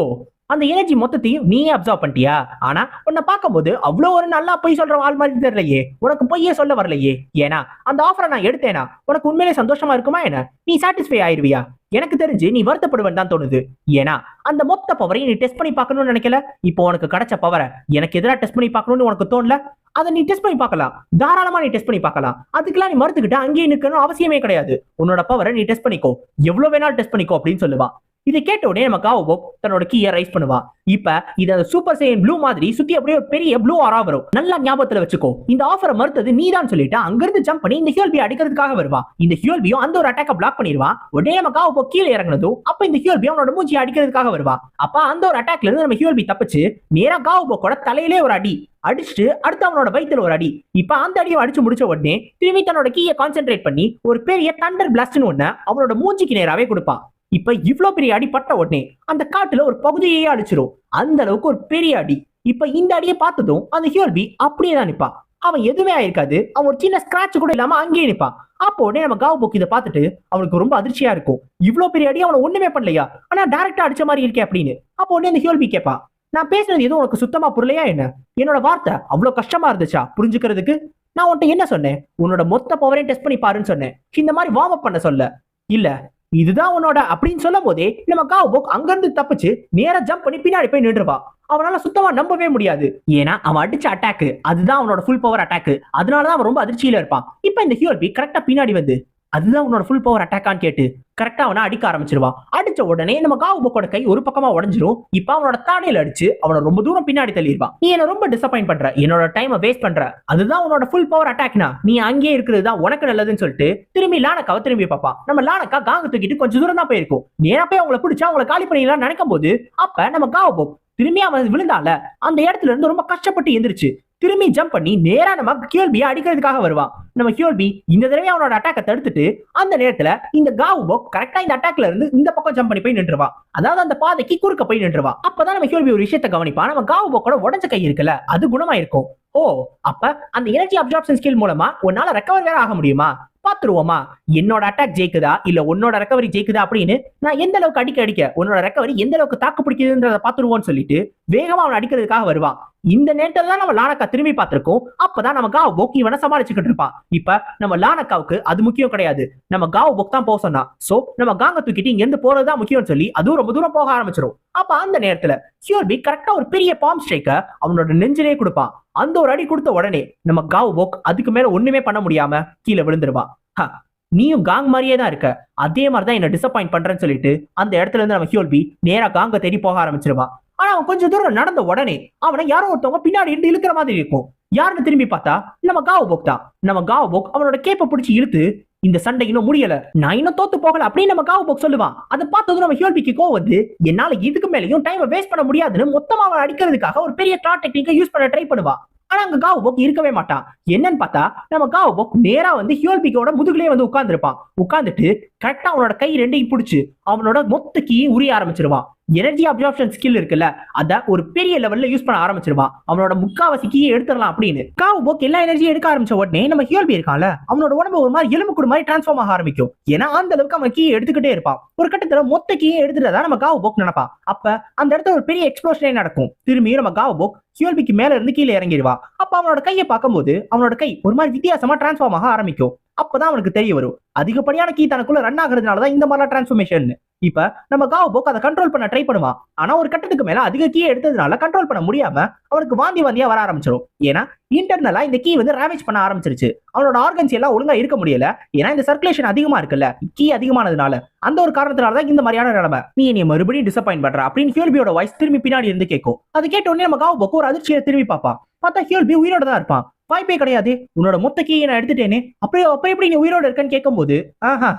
S1: அந்த எனர்ஜி மொத்தத்தையும் நீயே அப்சர்வ் பண்ணிட்டியா? ஆனா உன்னை பார்க்கும்போது அவ்வளோ ஒரு நல்லா பொய் சொல்ற ஆள் மாதிரி தெரியலையே. உனக்கு பொய்யே சொல்ல வரலையே. ஏன்னா அந்த ஆஃபரை நான் எடுத்தேனா உனக்கு உண்மையிலே சந்தோஷமா இருக்குமா என்ன? நீ சாட்டிஸ்ஃபை ஆயிருவியா? எனக்கு தெரிஞ்சு நீ வருத்தப்படுவேன் தான் தோணுது. ஏன்னா அந்த மொத்த பவரையும் நீ டெஸ்ட் பண்ணி பார்க்கணும்னு நினைக்கல? இப்போ உனக்கு கிடைச்ச பவரை எனக்கு எதிராக டெஸ்ட் பண்ணி பார்க்கணும்னு உனக்கு தோணல? அதை நீ டெஸ்ட் பண்ணி பார்க்கலாம். தாராளமா நீ டெஸ்ட் பண்ணி பார்க்கலாம். அதுக்கெல்லாம் நீ மறுத்துக்கிட்டு அங்கேயே நிற்கணும் அவசியமே கிடையாது. உன்னோட பவரை நீ டெஸ்ட் பண்ணிக்கோ. எவ்வளவு வேணாலும் டெஸ்ட் பண்ணிக்கோ அப்படின்னு சொல்லுவா. இதை கேட்ட உடனே நம்ம காவோ தன்னோட கீயை ரைஸ் பண்ணுவா. இப்ப இது அந்த சூப்பர் சைன் ப்ளூ மாதிரி சுத்தி அப்படியே ஒரு பெரிய ப்ளூ ஆரா வரும். நல்லா ஞாபகத்துல வச்சுக்கோ. இந்த ஆஃபரை மறுத்தது நீ தான் சொல்லிட்டு அங்கிருந்து ஜம்ப் பண்ணி இந்த ஹியோல்பி அடிக்கிறதுக்காக வருவா. இந்த ஹியோல்பியும் அந்த ஒரு அட்டாக்க பிளாக் பண்ணிடுவா. உடனே நம்ம காவோ கீழே இறங்கினதும் அப்ப இந்த ஹியோல்பி அவனோட மூஞ்சி அடிக்கிறதுக்காக வருவா. அப்ப அந்த ஒரு அட்டாக்ல இருந்து நம்ம ஹியோல்பி தப்பிச்சு நேரா காவோ கூட தலையிலே ஒரு அடி அடிச்சுட்டு அடுத்து அவனோட வயித்துல ஒரு அடி. இப்ப அந்த அடியை அடிச்சு முடிச்ச உடனே திரும்பி தன்னோட கீயை கான்சென்ட்ரேட் பண்ணி ஒரு பெரிய தண்டர் பிளாஸ்ட்னு ஒண்ணு அவனோட மூஞ்சிக்கு நேராவே கொடுப்பான் இப்ப இவ்ளோ பெரிய அடி பட்ட உடனே அந்த காட்டுல ஒரு பகுதியே அடிச்சிடும் அந்த அளவுக்கு ஒரு பெரிய அடி. இப்ப இந்த அடியை பார்த்ததும் அந்த ஹியோல்பி அப்படியே தான் நிப்பான். அவன் எதுவுமே ஆயிருக்காது. அவன் ஒரு சின்ன ஸ்கிராட்ச் கூட இல்லாம அங்கேயே நிப்பான். அப்போ உடனே நம்ம காவ் போக்கு இதை பார்த்துட்டு அவனுக்கு ரொம்ப அதிர்ச்சியா இருக்கும். இவ்வளவு பெரிய அடி அவனை ஒண்ணுமே பண்ணலையா? ஆனா டேரக்டா அடிச்ச மாதிரி இருக்கே அப்படின்னு. அப்போ உடனே அந்த ஹியோல்பி கேட்பான் நான் பேசுனது எதுவும் உனக்கு சுத்தமா புரியலையா என்ன? என்னோட வார்த்தை அவ்வளவு கஷ்டமா இருந்துச்சா? புரிஞ்சுக்கிறதுக்கு? நான் உன்கிட்ட என்ன சொன்னேன்? உன்னோட மொத்த பவரையும் டெஸ்ட் பண்ணி பாருன்னு சொன்னேன். இந்த மாதிரி வார்ம் அப் பண்ண சொல்ல. இல்ல இதுதான் உன்னோட அப்படின்னு சொல்லும் போதே நம்ம காவ் அங்கிருந்து தப்பிச்சு நேரா ஜம்ப் பண்ணி பின்னாடி போய் நின்றுவா. அவனால சுத்தமா நம்பவே முடியாது. ஏன்னா அவன் அடிச்ச அட்டாக் அதுதான் அவனோட ஃபுல் பவர் அட்டாக் அதனாலதான் அவன் ரொம்ப அதிர்ச்சியில இருப்பான். இப்ப இந்த ஹியோல்பி கரெக்டா பின்னாடி வந்து அதுதான் உன்னோட ஃபுல் பவர் அட்டாக்கான்னு கேட்டு கரெக்டா அவனை அடிக்க ஆரம்பிச்சிருவான் அடிச்ச உடனே நம்ம காவுபக்கோட கை ஒரு பக்கமா உடஞ்சிரும். இப்ப அவனோட தாடையில அடிச்சு அவனை ரொம்ப தூரம் பின்னாடி தள்ளிடுவான் நீ என்ன ரொம்ப டிசப்பாயிண்ட் பண்ற. என்னோட டைமை வேஸ்ட் பண்ற. அதுதான் உன்னோட ஃபுல் பவர் அட்டாக்னா நீ அங்கேயே இருக்கிறது தான் உனக்கு நல்லதுன்னு சொல்லிட்டு திரும்பி லானக்காவை திரும்பி பார்ப்பான் நம்ம லானக்கா காங்க தூக்கிட்டு கொஞ்சம் தூரம் தான் போயிருக்கும். நேரா போய் அவங்கள பிடிச்சா அவங்கள காலி பண்ணிடலாம் நினைக்கும் போது அப்ப நம்ம காவ திரும்பி அவன் விழுந்தால அந்த இடத்துல இருந்து ரொம்ப கஷ்டப்பட்டு எந்திரிச்சு திரும்பி ஜம்ப் பண்ணி நேரா நம்ம கியோல்பியை அடிக்கிறதுக்காக வருவான். நம்ம கியோல்பி இந்த தடவை அவனோட அட்டாக்கை தடுத்துட்டு அந்த நேரத்துல இந்த காவுபோக் கரெக்டா இந்த அட்டாக்ல இருந்து இந்த பக்கம் ஜம்ப் பண்ணி போய் நின்றுவான். அதாவது அந்த பாதைக்கு குறுக்க போய் நின்றுவான். அப்பதான் நம்ம கியோல்பி ஒரு விஷயத்தை கவனிப்பான். நம்ம காவு போக்கோட உடஞ்ச கை இருக்குல்ல அது குணமாயிருக்கும். ஓ அப்ப அந்த எனர்ஜி அப்சார்ப்ஷன் ஸ்கில் மூலமா உன்னால ரெக்கவர் வேற ஆக முடியுமா? பாத்துருவோமா என்னோட அட்டாக் ஜெயிக்குதா? இல்ல உன்னோட ரெக்கவரி ஜெயிக்குதா அப்படின்னு நான் எந்த அளவுக்கு அடிக்க அடிக்க உன்னோட ரெக்கவரி எந்த அளவுக்கு தாக்கு பிடிக்குதுன்றத பாத்துருவோம்னு சொல்லிட்டு வேகமா அவன் அடிக்கிறதுக்காக வருவான். இந்த நேரத்துல தான் நம்ம லானக்கா திரும்பி பார்த்திருக்கோம். அப்பதான் நம்ம காவ் போக் இவனை சமாளிச்சுக்கிட்டு இருப்பான் இப்ப நம்ம லானக்காவுக்கு அது முக்கியம் கிடையாது. நம்ம காவ் போக் தான் போக சொன்னா. சோ நம்ம காங்க தூக்கிட்டு இங்க இருந்து போறதுதான் முக்கியம்னு சொல்லி அதுவும் ரொம்ப தூரம் போக ஆரம்பிச்சிடும் அப்ப அந்த நேரத்துல சியோர்பி கரெக்டா ஒரு பெரிய பாம் ஸ்ட்ரைக்க அவனோட நெஞ்சிலே கொடுப்பான். அந்த ஒரு அடி கொடுத்த உடனே நம்ம காவ் போக் அதுக்கு மேல ஒண்ணுமே பண்ண முடியாம கீழே விழுந்துருவான் நீயும் காங் மாதிரியே தான் இருக்க. அதே மாதிரி தான் என்ன டிசப்பாயிண்ட் பண்றேன்னு சொல்லிட்டு அந்த இடத்துல இருந்து நம்ம ஹியோல்பி நேரா காங்க தேடி போக ஆரம்பிச்சிருவான் ஆனா அவன் கொஞ்சம் தூரம் நடந்த உடனே அவனை யாரோ ஒருத்தவங்க பின்னாடி இருந்து இழுக்கிற மாதிரி இருக்கும். யாருன்னு திரும்பி பார்த்தா நம்ம காவ் போக் தான். நம்ம காவ் போக் அவனோட கேப்பை பிடிச்சி இழுத்து இந்த சண்டை இன்னும் முடியல. நான் இன்னும் தோத்து போகல அப்படின்னு நம்ம காவ் போக் சொல்லுவான். அதை பார்த்ததும் நம்ம ஹியோல்பிக்கு கோவம் வந்து என்னால இதுக்கு மேலயும் டைமை வேஸ்ட் பண்ண முடியாதுன்னு மொத்தமா அவன் அடிக்கிறதுக்காக ஒரு பெரிய கிளாட் டெக்னிக்கை யூஸ் பண்ண ட்ரை பண்ணுவா ஆனா அங்க காவ் போக் இருக்கவே மாட்டான். என்னன்னு பார்த்தா நம்ம காவ் போக் நேரா வந்து ஹியோல்பிக்கோட முதுகுலயே வந்து உட்கார்ந்துருப்பான். உட்கார்ந்துட்டு கரெக்டா அவனோட கை ரெண்டையும் பிடிச்சி அவனோட மொத்த கீயும் உரிய ஆரம்பிச்சிருவான். எனர்ஜி அப்சார்ப்ஷன் ஸ்கில் இருக்குல்ல அத ஒரு பெரிய லெவல்ல யூஸ் பண்ண ஆரம்பிச்சிருவான். அவனோட முக்காவாசி கீயை எடுத்துடலாம் அப்படின்னு. காவு போக்கு எல்லா எனர்ஜியும் எடுக்க ஆரம்பிச்ச உடனே நம்ம ஹியோல்பி இருக்கான்ல அவனோட உடம்பு ஒரு மாதிரி எலும்பு கூடு மாதிரி டிரான்ஸ்ஃபார்ம் ஆக ஆரம்பிக்கும். ஏன்னா அந்த அளவுக்கு அவன் கீயை எடுத்துக்கிட்டே இருப்பான். ஒரு கட்டத்துல மொத்த கீயை எடுத்துட்டதா நம்ம காவு போக் நினைப்பான். அப்ப அந்த இடத்துல ஒரு பெரிய எக்ஸ்ப்ளோஷனே நடக்கும். திரும்பியும் நம்ம காவு போக் ஹியோல்பிக்கு மேல இருந்து கீழே இறங்கிடுவா அப்ப அவனோட கையை பார்க்கும்போது அவனோட கை ஒரு மாதிரி வித்தியாசமா டிரான்ஸ்ஃபார்ம் ஆக ஆரம்பிக்கும். அப்பதான் அவனுக்கு தெரிய வரும். அதிகப்படியான கீ தனக்குள்ள ரன் ஆகுறதுனாலதான் இந்த மாதிரிலாம் டிரான்ஸ்ஃபர்மேஷன் இப்ப நம்ம காவ் அதை கண்ட்ரோல் பண்ண ட்ரை பண்ணுவான் ஆனா ஒரு கட்டத்துக்கு மேல அதிக கீயை எடுத்ததுனால கண்ட்ரோல் பண்ண முடியாம அவனுக்கு வாந்தி வாந்தியா வர ஆரம்பிச்சிடும் ஏன்னா இன்டர்னலா இந்த கீ வந்து ரேவேஜ் பண்ண ஆரம்பிச்சிருச்சு. அவனோட ஆர்கன்ஸ் எல்லாம் ஒழுங்கா இருக்க முடியல. ஏன்னா இந்த சர்க்குலேஷன் அதிகமா இருக்குல்ல. கீ அதிகமானதுனால. அந்த ஒரு காரணத்தினால தான் இந்த மாதிரியான நிலைமை. நீ என்னை மறுபடியும் டிசப்பாயின்ட் பண்ற அப்படின்னு ஹியோல்பியோட வாய்ஸ் திரும்பி பின்னாடி இருந்து கேட்கும் அது கேட்ட உடனே நம்ம காவ் போக்கு ஒரு அதிர்ச்சியை திரும்பி பார்ப்பான். பார்த்தா ஹியோல்பி உயிரோட தான் இருப்பான். வாய்ப்பே கிடையாது. உன்னோட மொத்த கீயை நான் எடுத்துட்டேனே. அப்படியே அப்ப எப்படி நீ உயிரோட இருக்கன்னு கேட்கும்போது ஆஹா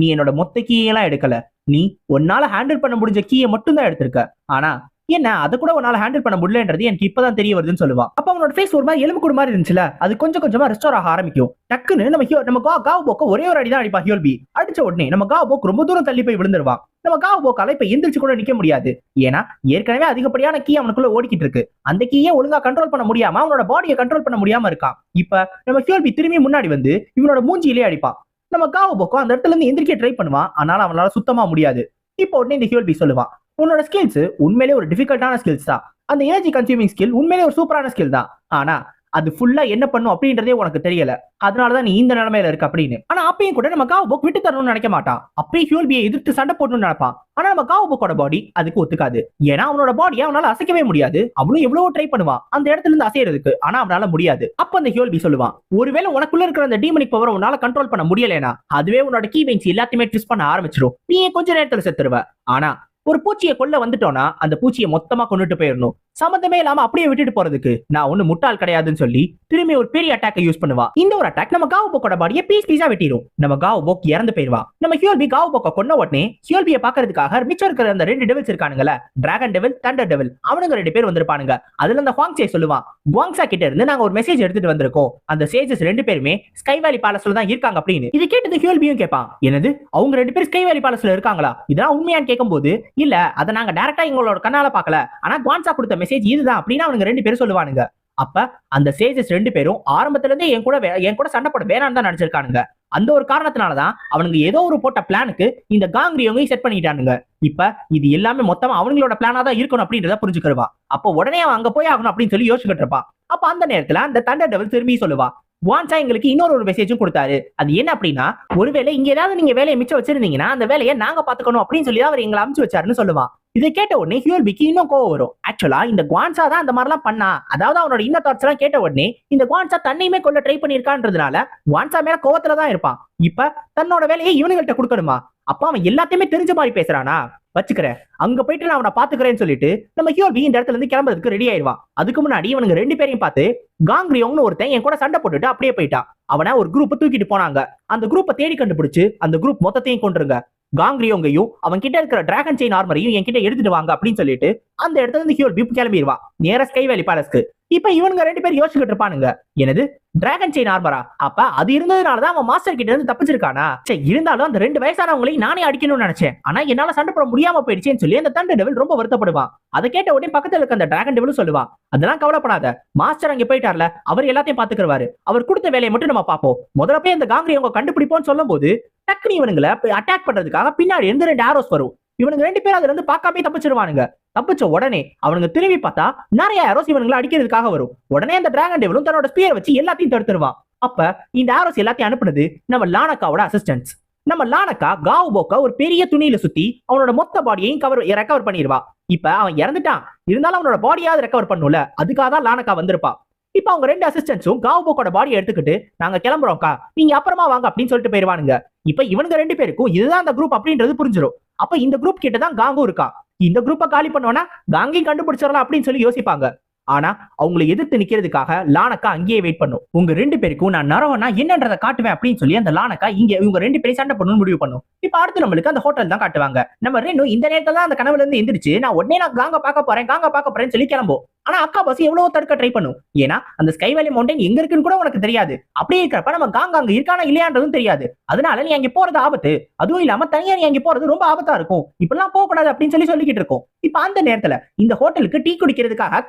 S1: நீ என்னோட மொத்த கீயெல்லாம் எடுக்கல. நீ உன்னால ஹேண்டில் பண்ண முடிஞ்ச கீயை மட்டும் தான் எடுத்திருக்க. ஆனா என்ன அதை கூட உன்னால ஹேண்டில் பண்ண முடியலன்றது எனக்கு இப்பதான் தெரிய வருதுன்னு சொல்லுவான். அப்ப அவனோட ஃபேஸ் ஒரு மாதிரி எலும்பு கூட மாதிரி இருந்துச்சுல அது கொஞ்சம் கொஞ்சமா ரெஸ்டோர் ஆக ஆரம்பிக்கும். டக்குன்னு நம்ம ஹியோ நம்ம கா காவ் போக்க ஒரே ஒரு அடி தான் அடிப்பா ஹியோல்பி. அடிச்ச உடனே நம்ம காவ் போக் ரொம்ப தூரம் தள்ளி போய் விழுந்துருவான். நம்ம காவோக்கால இப்ப எந்திரிச்சு கூட நிக்க முடியாது. ஏன்னா ஏற்கனவே அதிகப்படியான கீ அவனுக்குள்ள ஓடிக்கிட்டு இருக்கு. அந்த கீயை ஒழுங்கா கண்ட்ரோல் பண்ண முடியாம அவனோட பாடியை கண்ட்ரோல் பண்ண முடியாம இருக்கான். இப்ப நம்ம ஹியோல்பி திரும்பி முன்னாடி வந்து இவனோட மூஞ்சியிலே அடிப்பான். நம்ம காவ் போக்கோ அந்த இடத்துல இருந்து எந்திரிக்க ட்ரை பண்ணுவான். ஆனாலும் அவனால சுத்தமா முடியாது. இப்போ உடனே இந்த ஹியோல்பி சொல்லுவான். உன்னோட ஸ்கில்ஸ் உண்மையிலே ஒரு டிஃபிகல்ட்டான ஸ்கில்ஸ் தான். அந்த எனர்ஜி கன்சியூமிங் ஸ்கில் உண்மையிலே ஒரு சூப்பரான ஸ்கில் தான். ஆனா அது ஃபுல்லா என்ன பண்ணும் அப்படின்றதே உனக்கு தெரியல. அதனாலதான் நீ இந்த நிலைமையில இருக்க அப்படின்னு. ஆனா அப்பயும் கூட நம்ம காவ் புக் விட்டு தரணும்னு நினைக்க மாட்டான். அப்பயும் ஹியூல்பியை எதிர்த்து சண்டை போடணும்னு நினைப்பான். ஆனா நம்ம காவ் புக்கோட பாடி அதுக்கு ஒத்துக்காது. ஏன்னா அவனோட பாடியை அவனால அசைக்கவே முடியாது. அவனும் எவ்வளவோ ட்ரை பண்ணுவான். அந்த இடத்துல இருந்து அசையறதுக்கு. ஆனா அவனால முடியாது. அப்ப அந்த ஹியோல்பி சொல்லுவான். ஒருவேளை உனக்குள்ள இருக்கிற அந்த டீமனிக் பவர் உன்னால கண்ட்ரோல் பண்ண முடியலனா அதுவே உன்னோட கீ வெயின்ஸ் எல்லாத்தையுமே ட்விஸ்ட் பண்ண ஆரம்பிச்சிடும் நீ கொஞ்ச நேரத்துல செத்துருவ. ஆனா ஒரு பூச்சியை கொல்ல வந்துட்டோம்னா அந்த பூச்சியை மொத்தமா கொண்டுட்டு போயிடணும். சம்மந்தமே இல்லாம அப்படியே விட்டுட்டு போறதுக்கு நான் ஒண்ணு முட்டாள் கிடையாதுன்னு சொல்லி திரும்பி ஒரு பெரிய அட்டாக்கை யூஸ் பண்ணுவா. இந்த ஒரு அட்டாக் நம்ம காவு போக்கோட பாடியை பீஸ் பீஸா வெட்டிடும் நம்ம காவு போக் இறந்து போயிருவா நம்ம ஹியோல்பி காவு போக்க கொன்ன உடனே ஹியோல்பியை பாக்குறதுக்காக மிச்சம் இருக்கிற அந்த ரெண்டு டெவில்ஸ் இருக்கானுங்கல்ல டிராகன் டெவில் தண்டர் டெவில் அவனுங்க ரெண்டு பேர் வந்திருப்பானுங்க. அதுல அந்த ஹாங்சே சொல்லுவான் குவாங்ஸா கிட்ட இருந்து நாங்க ஒரு மெசேஜ் எடுத்துட்டு வந்திருக்கோம். அந்த சேஜஸ் ரெண்டு பேருமே ஸ்கை வேலி பேலஸ்ல தான் இருக்காங்க அப்படின்னு. இது கேட்டது ஹியோல்பியும் கேட்பான் என்னது? அவங்க ரெண்டு பேரும் ஸ்கை வேலி பேலஸ்ல இருக்காங்களா? இதெல்லாம் உண்மையான்னு கேட்கும்போது இல்ல அதை நாங்க டேரக்டா எங்களோட கண்ணால பாக்கல ஆனா குவான்சா கொடுத்த மெசேஜ் இதுதான் அப்படின்னு அவனுங்க ரெண்டு பேரும் சொல்லுவானுங்க. அப்ப அந்த சேஜஸ் ரெண்டு பேரும் ஆரம்பத்துல இருந்தே என் கூட வே- என் கூட சண்டை போட வேணாம்னு தான் நினைச்சிருக்கானுங்க. அந்த ஒரு காரணத்தினாலதான் அவனுங்க ஏதோ ஒரு போட்ட பிளானுக்கு இந்த காங்கிரியவங்க செட் பண்ணிட்டானுங்க. இப்ப இது எல்லாமே மொத்தமா அவங்களோட பிளானா தான் இருக்கணும் அப்படின்றத புரிஞ்சுக்கிறவா அப்போ உடனே அவன் அங்க போய் ஆகணும் அப்படின்னு சொல்லி யோசிச்சுட்டு இருப்பான். அப்ப அந்த நேரத்துல அந்த தண்டர் டபுள் திரும்பி சொல்லுவா. வான்சா எங்களுக்கு இன்னொரு ஒரு மெசேஜும் கொடுத்தாரு. அது என்ன அப்படின்னா ஒருவேளை இங்க ஏதாவது நீங்க வேலையை மிச்சம் வச்சிருந்தீங்கன்னா அந்த வேலையை நாங்க பாத்துக்கணும் அப்படின்னு சொல்லி அவர் எங்களை அமுச்சு வச்சாருன்னு சொல்லுவான். இதை கேட்ட உடனே ஹியூல்பிக்கு இன்னும் கோவம் வரும். ஆக்சுவலா இந்த குவான்சா தான் அந்த மாதிரிலாம் பண்ணா. அதாவது அவனோட இன்ன தாட்ஸ் எல்லாம் கேட்ட உடனே இந்த குவான்சா தன்னையுமே கொல்ல ட்ரை பண்ணிருக்கான்றதுனால குவான்சா மேல கோவத்துல தான் இருப்பான். இப்ப தன்னோட வேலையை இவனுங்கள்ட்ட கொடுக்கணுமா? அப்ப அவன் எல்லாத்தையுமே தெரிஞ்ச மாதிரி பேசுறானா? வச்சுக்கிறேன். அங்க போயிட்டு நான் அவனை பாத்துக்கிறேன்னு சொல்லிட்டு நம்ம ஹியோல்பி இந்த இடத்துல இருந்து கிளம்புறதுக்கு ரெடி ஆயிடுவான். அதுக்கு முன்னாடி இவனுங்க ரெண்டு பேரையும் பார்த்து காங்கிரியோங்னு ஒருத்தன் என் கூட சண்டை போட்டுட்டு அப்படியே போயிட்டான். அவனை ஒரு குரூப் தூக்கிட்டு போனாங்க. அந்த குரூப்பை தேடி கண்டுபிடிச்சு அந்த குரூப் மொத்தத்தையும் கொண்டுருங்க காங்கிரியோங்கையும் அவன் கிட்ட இருக்கிற டிராகன் செயின் ஆர்மரையும் என்கிட்ட எடுத்துட்டு வாங்க அப்படின்னு சொல்லிட்டு அந்த இடத்துல இருந்து ஹியோல் பீப் கிளம்பிடுவான். நேர ஸ்கை வேலி பேலஸ்க்கு இப்ப இவனுங்க ரெண்டு பேரும் யோசிச்சுக்கிட்டு இருப்பானுங்க. எனது டிராகன் செயின் ஆர்மரா அப்ப அது இருந்ததுனாலதான் அவன் மாஸ்டர் கிட்ட இருந்து தப்பிச்சிருக்கானா? சே இருந்தாலும் அந்த ரெண்டு வயசானவங்களையும் நானே அடிக்கணும்னு நினைச்சேன். ஆனா என்னால சண்டை போட முடியாம போயிடுச்சேன்னு சொல்லி அந்த தண்டை டெவில் ரொம்ப வருத்தப்படுவான். அதை கேட்ட உடனே பக்கத்துல இருக்க அந்த டிராகன் டெவிலும் சொல்லுவான். அதெல்லாம் கவலைப்படாத. மாஸ்டர் அங்க போயிட்டார்ல. அவர் எல்லாத்தையும் பாத்துக்கிறவாரு அவர் கொடுத்த வேலையை மட்டும் நம்ம பார்ப்போம். முதல்ல போய் அந்த காங்கிரி அவங்க கண்டுபிடிப்போம்னு சொல்லும் போது டக்குனு இவனுங்களை அட்டாக் பண்றதுக்காக பின்னாடி இருந்து ரெண்டு ஆரோஸ் வரும். இவனுங்க ரெண்டு பேரும் அதுல இருந்து பாக்காமே தப்பிச்சிருவானுங்க. தப்பிச்ச உடனே அவனுங்க திரும்பி பார்த்தா நிறைய ஆரோஸ் இவனுங்களை அடிக்கிறதுக்காக வரும். உடனே அந்த டிராகன் டேவலும் தன்னோட ஸ்பியர் வச்சு எல்லாத்தையும் தடுத்துருவான். அப்ப இந்த ஆரோஸ் எல்லாத்தையும் அனுப்புனது நம்ம லானக்காவோட அசிஸ்டன்ஸ் நம்ம லானக்கா காவு போக்க ஒரு பெரிய துணியில சுத்தி அவனோட மொத்த பாடியையும் கவர் ரெக்கவர் பண்ணிடுவா இப்ப அவன் இறந்துட்டான். இருந்தாலும் அவனோட பாடியாவது ரெக்கவர் பண்ணும்ல அதுக்காக தான் லானக்கா வந்திருப்பா. இப்ப அவங்க ரெண்டு அசிஸ்டன்ஸும் காவு போக்கோட பாடியை எடுத்துக்கிட்டு நாங்க கிளம்புறோம்க்கா. நீங்க அப்புறமா வாங்க அப்படின்னு சொல்லிட்டு போயிருவானுங்க. இப்ப இவனுங்க ரெண்டு பேருக்கும் இதுதான் அந்த குரூப் அப்படின்றது புரிஞ்சிடும் அப்ப இந்த குரூப் கிட்ட தான் காங்கும் இருக்கா? இந்த குரூப்பை காலி பண்ணோம்னா காங்கையும் கண்டுபிடிச்சிடலாம் அப்படின்னு சொல்லி யோசிப்பாங்க. ஆனா அவங்களை எதிர்த்து நிக்கிறதுக்காக லானக்கா அங்கேயே வெயிட் பண்ணும். உங்க ரெண்டு பேருக்கும் நான் நரவனா என்னன்றதை காட்டுவேன் அப்படின்னு சொல்லி அந்த லானக்கா இங்க இவங்க ரெண்டு பேரும் சண்டை பண்ணணும்னு முடிவு பண்ணும். இப்ப அடுத்து நம்மளுக்கு அந்த ஹோட்டல் தான் காட்டுவாங்க. நம்ம ரெண்டும் இந்த நேரத்துல தான் அந்த கனவுல இருந்து எந்திரிச்சு நான் உடனே நான் காங்க பார்க்க போறேன் காங்க பார்க்க போறேன்னு சொல்லி கிளம்பும் ஆனா அக்கா பஸ் எவ்வளவு தடுக்க ட்ரை பண்ணும். ஏன்னா அந்த ஸ்கை வேலி மவுண்டைன் எங்க இருக்குன்னு கூட உனக்கு தெரியாது. அப்படியே இருக்கிறப்ப நம்ம காங்க அங்க இருக்கானா இல்லையான்றதும் தெரியாது. அதனால நீ அங்க போறது ஆபத்து. அதுவும் இல்லாம தனியா நீ அங்க போறது ரொம்ப ஆபத்தா இருக்கும். இப்பெல்லாம் போக கூடாது அப்படின்னு சொல்லி சொல்லிக்கிட்டு இருக்கோம். இப்ப அந்த நேரத்துல இந்த ஹோட்டலுக்கு டீ குடிக்கிறதுக்காக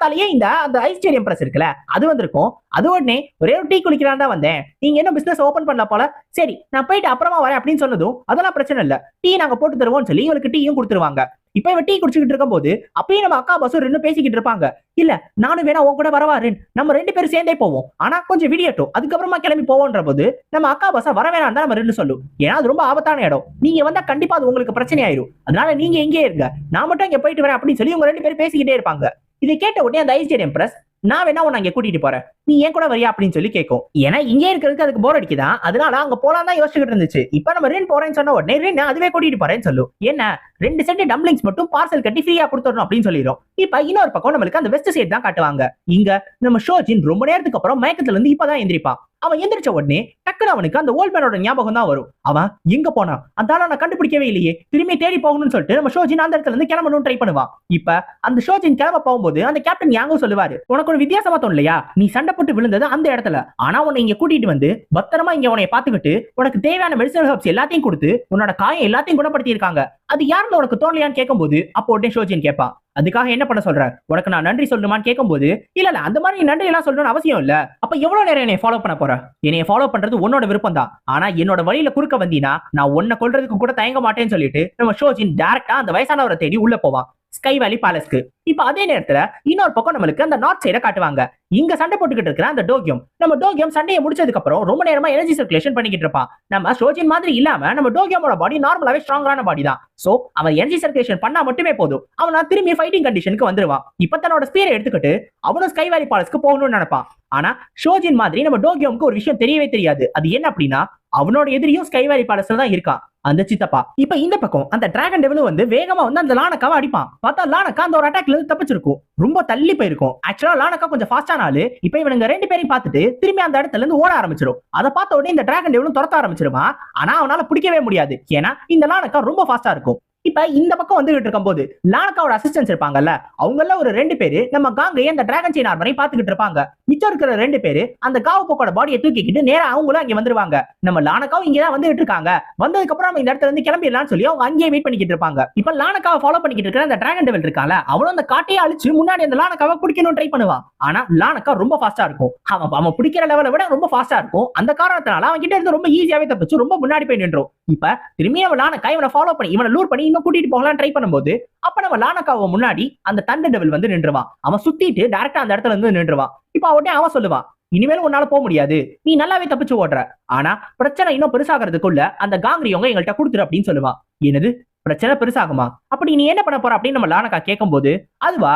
S1: காலங்காத்தாலேயே இந்த அந்த ஐஸ்டேரியம் பிரஸ் இருக்குல்ல அது வந்திருக்கும். அது உடனே ஒரே ஒரு டீ குடிக்கிறான் தான் வந்தேன். நீங்க என்ன பிசினஸ் ஓபன் பண்ணல போல? சரி நான் போயிட்டு அப்புறமா வரேன் அப்படின்னு சொன்னதும் அதெல்லாம் பிரச்சனை இல்ல. டீ நாங்க போட்டு தருவோம்னு சொல்லி இவளுக்கு டீயும் கொடுத்துருவாங்க. இப்ப இவன் டீ குடிச்சுக்கிட்டு இருக்கும்போது அப்பயும் நம்ம அக்கா பசூர் இன்னும் பேசிக்கிட்டு இருப்பாங்க. இல்ல நானும் வேணா உன் கூட வரவா நம்ம ரெண்டு பேரும் சேர்ந்தே போவோம். ஆனா கொஞ்சம் விடியட்டும் அதுக்கப்புறமா கிளம்பி போவோன்ற போது நம்ம அக்கா பசா வர வேணாம் தான் நம்ம ரெண்டு சொல்லும். ஏன்னா அது ரொம்ப ஆபத்தான இடம். நீங்க வந்தா கண்டிப்பா அது உங்களுக்கு பிரச்சனை ஆயிரும் அதனால நீங்க எங்கே இருங்க. நான் மட்டும் இங்க போயிட்டு வரேன் அப்படின்னு சொல்லி உங்க ரெண்டு பேரும் பேசிக்கிட்டே இருப்பாங்க. இதை கேட்ட உடனே அந்த ஐஸ்டேரியம் பிரஸ் நான் வேணா உன்னை அங்க கூட்டிட்டு போறேன். நீ ஏன் கூட வரியா அப்படின்னு சொல்லி கேட்கும். ஏன்னா இங்கே இருக்கிறதுக்கு அதுக்கு போர் அடிக்குதான் அதனால அங்க போலாம் தான் யோசிச்சுக்கிட்டு இருந்துச்சு. இப்ப நம்ம ரென் போறேன்னு சொன்ன உடனே ரென் அதுவே கூட்டிட்டு போறேன்னு சொல்லும் என்ன ரெண்டு சென்ட் டம்ளிங்ஸ் மட்டும் பார்சல் கட்டி ஃப்ரீயா கொடுத்துடணும் அப்படின்னு சொல்லிடும். இப்ப இன்னொரு பக்கம் நம்மளுக்கு அந்த வெஸ்ட் சைடு தான் காட்டுவாங்க. இங்க நம்ம ஷோஜின் ரொம்ப நேரத்துக்கு அப்புறம் மயக்கத்துல இருந்து இப்பதான் எந்திரிப்பான். அவன் எந்திரிச்ச உடனே டக்குனு அவனுக்கு அந்த ஓல்ட் மேனோட ஞாபகம் தான் வரும். அவன் எங்க போனா? அந்த ஆளை நான் கண்டுபிடிக்கவே இல்லையே. திரும்பி தேடி போகணும்னு சொல்லிட்டு நம்ம ஷோஜின் அந்த இடத்துல இருந்து கிளம்பணும்னு ட்ரை பண்ணுவான். இப்ப அந்த ஷோஜின் கிளம்ப போகும்போது அந்த கேப்டன் யாங்கும் சொல்லுவாரு உனக்கு ஒரு வித்தியாசமா தோணலையா? நீ சண்டை போட்டு விழுந்தது அந்த இடத்துல. ஆனா உன்னை இங்க கூட்டிட்டு வந்து பத்திரமா இங்க உன்னை பாத்துக்கிட்டு உனக்கு தேவையான மெடிசனல் ஹர்ப்ஸ் எல்லாத்தையும் கொடுத்து உன்னோட காயம் எல்லாத்தையும் குணப்படுத்தி இருக்காங்க அது யாருன்னு உனக்கு தோணலையான்னு கேட்கும்போது அப்போ உடனே ஷோஜின் கேட்பான் அதுக்காக என்ன பண்ண சொல்ற? உனக்கு நான் நன்றி சொல்லணுமான்னு கேட்கும்போது இல்ல இல்ல அந்த மாதிரி நன்றி எல்லாம் சொல்லணும்னு அவசியம் இல்ல. அப்ப எவ்வளவு நேரம் என்னை ஃபாலோ பண்ண போற? என்னைய ஃபாலோ பண்றது உன்னோட விருப்பம் தான் ஆனா என்னோட வழியில குறுக்க வந்தீனா நான் உன்னை கொல்றதுக்கு கூட தயங்க மாட்டேன்னு சொல்லிட்டு நம்ம ஷோஜின் டேரக்டா அந்த வயசானவரை தேடி உள்ள போவான். ஸ்கை வேலி பேலஸ்க்கு இப்ப அதே நேரத்துல இன்னொரு பக்கம் நம்மளுக்கு அந்த நார்த் சைட காட்டுவாங்க. இங்க சண்டை போட்டுக்கிட்டு இருக்கிற அந்த டோக்கியம் நம்ம டோக்கியம் சண்டையை முடிச்சதுக்கு அப்புறம் ரொம்ப நேரமா எனர்ஜி சர்க்குலேஷன் பண்ணிக்கிட்டு இருப்பான். நம்ம ஷோஜின் மாதிரி இல்லாம நம்ம டோகியமோட பாடி நார்மலாவே ஸ்ட்ராங்கான பாடி தான். சோ அவன் எனர்ஜி சர்க்குலேஷன் பண்ணா மட்டுமே போதும். அவன் திரும்பி ஃபைட்டிங் கண்டிஷனுக்கு வந்துருவான். இப்ப தன்னோட ஸ்பீரை எடுத்துக்கிட்டு அவனும் ஸ்கை வேலி பாலஸ்க்கு போகணும்னு நினைப்பான். ஆனா ஷோஜின் மாதிரி நம்ம டோகியோமுக்கு ஒரு விஷயம் தெரியவே தெரியாது. அது என்ன அப்படின்னா அவனோட எதிரியும் ஸ்கைவேரி பாலஸ்ல தான் இருக்கான் அந்த சித்தப்பா. இப்ப இந்த பக்கம் அந்த டிராகன் டெவலும் வந்து வேகமா வந்து அந்த லானக்காவை அடிப்பான். பார்த்தா லானக்கா அந்த ஒரு அட்டாக்ல இருந்து தப்பிச்சிருக்கும். ரொம்ப தள்ளி போயிருக்கும். ஆக்சுவலா லானக்கா கொஞ்சம் ஃபாஸ்டான ஆளு. இப்ப இவனுங்க ரெண்டு பேரையும் பார்த்துட்டு திரும்பி அந்த இடத்துல இருந்து ஓட ஆரம்பிச்சிடும் அதை பார்த்த உடனே இந்த டிராகன் டெவலும் துரத்த ஆரம்பிச்சிருவான் ஆனா அவனால பிடிக்கவே முடியாது. ஏன்னா இந்த லானக்கா ரொம்ப ஃபாஸ்டா இருக்கும். இப்ப இந்த பக்கம் வந்துகிட்டு இருக்கும் போது லானக்காவோட அசிஸ்டன்ஸ் இருப்பாங்கல்ல அவங்க எல்லாம் ஒரு ரெண்டு பேரு நம்ம காங்கை அந்த டிராகன் செயின் ஆர்மரை பாத்துக்கிட்டு இருப்பாங்க. மிச்சம் இருக்கிற ரெண்டு பேரு அந்த காவு போக்கோட பாடியை தூக்கிக்கிட்டு நேரா அவங்களும் அங்க வந்துருவாங்க. நம்ம லானக்காவும் இங்கதான் வந்துகிட்டு இருக்காங்க. வந்ததுக்கு அப்புறம் நம்ம இந்த இடத்துல இருந்து கிளம்பிடலாம்னு சொல்லி அவங்க அங்கேயே வெயிட் பண்ணிக்கிட்டு இருப்பாங்க. இப்ப லானக்காவை ஃபாலோ பண்ணிக்கிட்டு இருக்கிற அந்த டிராகன் டெவல் இருக்கால அவனும் அந்த காட்டையே அழிச்சு முன்னாடி அந்த லானக்காவை பிடிக்கணும் ட்ரை பண்ணுவான். ஆனா லானக்கா ரொம்ப ஃபாஸ்டா இருக்கும். அவன் அவன் பிடிக்கிற லெவலை விட ரொம்ப ஃபாஸ்டா இருக்கும். அந்த காரணத்தினால அவன் கிட்ட இருந்து ரொம்ப ஈஸியாவே தப்பிச்சு ரொம்ப முன்னாடி போய் நின்றோம். இப்ப திரும்பி அவன் லானக்கா இவனை ஃபாலோ பண்ணி இவனை லூர் பண்ணி இன்னும் கூட்டிட்டு போகலாம் ட்ரை பண்ணும்போது அப்ப நம்ம லானக்காவை முன்னாடி அந்த தண்ட டெவல் வந்து நின்றுவான். அவன் சுத்திட்டு டேரக்டா அந்த இடத்துல இருந்து நின்றுவான். இப்ப அவட்டே அவன் சொல்லுவான் இனிமேல் உன்னால போக முடியாது. நீ நல்லாவே தப்பிச்சு ஓடுற. ஆனா பிரச்சனை இன்னும் பெருசாகிறதுக்குள்ள அந்த காங்கிரியவங்க எங்கள்கிட்ட கொடுத்துரு அப்படின்னு சொல்லுவான். என்னது? பிரச்சனை பெருசாகுமா? அப்படி நீ என்ன பண்ண போற அப்படின்னு நம்ம லானக்கா கேட்கும்போது அதுவா?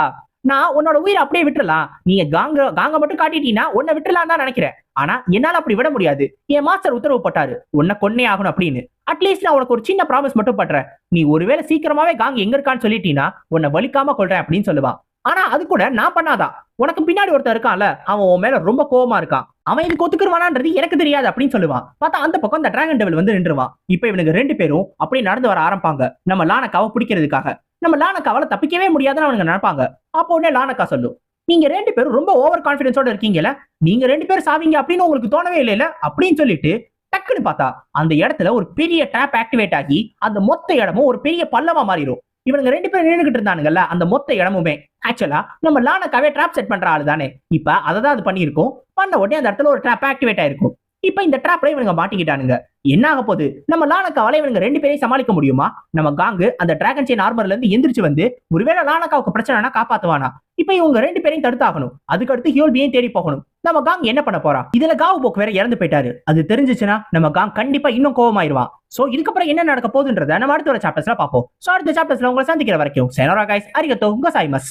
S1: நான் உன்னோட உயிரை அப்படியே விட்டுறலாம். நீங்க காங்க காங்க மட்டும் காட்டிட்டீங்கன்னா உன்னை விட்டுறலாம் தான் நினைக்கிறேன். ஆனா என்னால அப்படி விட முடியாது. என் மாஸ்டர் உத்தரவு போட்டாரு. உன்னை கொன்னே ஆகணும் அப்படின்னு. அட்லீஸ்ட் நான் உனக்கு ஒரு சின்ன ப்ராமிஸ் மட்டும் பண்றேன். நீ ஒருவேளை சீக்கிரமாவே காங் எங்க இருக்கான்னு சொல்லிட்டீங்கன்னா உன்னை வலிக்காம கொள்றேன் அப்படின்னு சொல்லுவான். ஆனா அது கூட நான் பண்ணாதான் உனக்கு பின்னாடி ஒருத்தன் இருக்கான்ல அவன் உன் மேல ரொம்ப கோவமா இருக்கான். அவன் இதுக்கு ஒத்துக்குருவானான்றது எனக்கு தெரியாது அப்படின்னு சொல்லுவான். பார்த்தா அந்த பக்கம் அந்த டிராகன் டெவல் வந்து நின்றுவான் இப்ப இவனுக்கு ரெண்டு பேரும் அப்படியே நடந்து வர ஆரம்பிப்பாங்க. நம்ம லானக்காவை பிடிக்கிறதுக்காக. நம்ம லானக்காவால தப்பிக்கவே முடியாதுன்னு அவனுங்க நினைப்பாங்க. அப்போ உடனே லானக்கா சொல்லும் நீங்க ரெண்டு பேரும் ரொம்ப ஓவர் கான்பிடன்ஸோட இருக்கீங்கல்ல நீங்க ரெண்டு பேரும் சாவீங்க அப்படின்னு உங்களுக்கு தோணவே இல்லைல்ல? அப்படின்னு சொல்லிட்டு டக்குன்னு பார்த்தா அந்த இடத்துல ஒரு பெரிய ட்ராப் ஆக்டிவேட் ஆகி அந்த மொத்த இடமும் ஒரு பெரிய பள்ளமா மாறிடும். இவனுங்க ரெண்டு பேரும் நின்றுகிட்டு இருந்தானுங்கல்ல அந்த மொத்த இடமுமே. ஆக்சுவலா நம்ம லானக்காவே ட்ராப் செட் பண்ற ஆளு தானே. இப்ப அதை தான் அது பண்ணியிருக்கோம். பண்ண உடனே அந்த இடத்துல ஒரு ட்ராப் ஆக்டிவேட் ஆயிருக்கும். இப்ப இந்த ட்ராப்ல இவனுங்க மாட்டிக்கிட்டானுங்க. என்ன ஆக போகுது? நம்ம லானக்காவால இவனுங்க ரெண்டு பேரையும் சமாளிக்க முடியுமா? நம்ம காங்கு அந்த டிராகன் செயின் ஆர்மர்ல இருந்து எந்திரிச்சு வந்து ஒருவேளை லானக்காவுக்கு பிரச்சனைனா காப்பாத்துவானா? இப்ப இவங்க ரெண்டு பேரையும் தடுத்தாகணும். அதுக்கு அடுத்து ஹியோல்பியையும் தேடி போகணும். நம்ம காங் என்ன பண்ண போறா? இதுல காவு போக்கு வேற இறந்து போயிட்டாரு. அது தெரிஞ்சுச்சுன்னா நம்ம காங் கண்டிப்பா இன்னும் கோவமாயிருவான் சோ இதுக்கப்புறம் என்ன நடக்க போகுதுன்றத நம்ம அடுத்த ஒரு சாப்டர்ஸ்ல பார்ப்போம். சோ அடுத்த சாப்டர்ஸ்ல உங்களை சந்திக்கிற வரைக்கும் சேனரா கைஸ் அரிகத்தோ உங்க சாய்மஸ்